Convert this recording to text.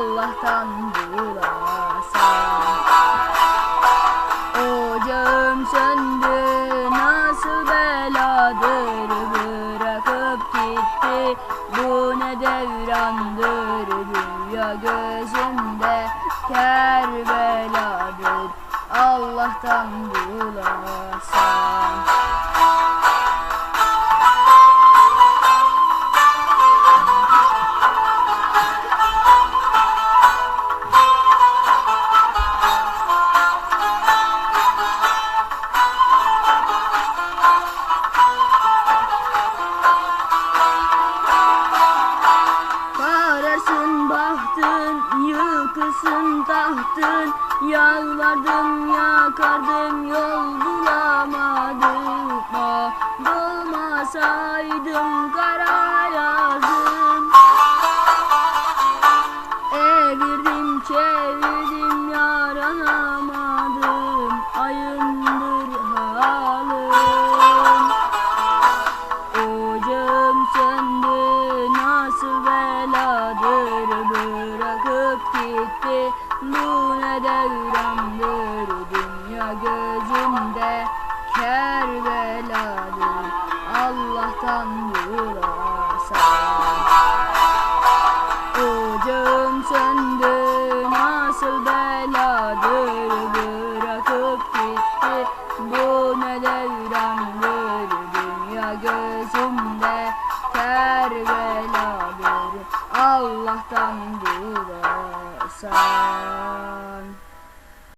Allah'tan bulasan Ocağım söndü nasıl beladır Bırakıp gitti. Bu ne devrandır Dünya gözümde. Kerbeladır Allah'tan bulasan yıkılsın tahtın Yalvardım yakardım yol bulamadım Ah dolmasaydım kara yazım Evirdim çevirdim yaranamadım Gitti bu ne devrandır Dünya gözümde kerbeladır. Allah'tan bulasan Ocağım söndü nasıl beladır Bırakıp gitti. Bu ne devrandır Dünya gözümde kerbeladır. Allah'tan awesome.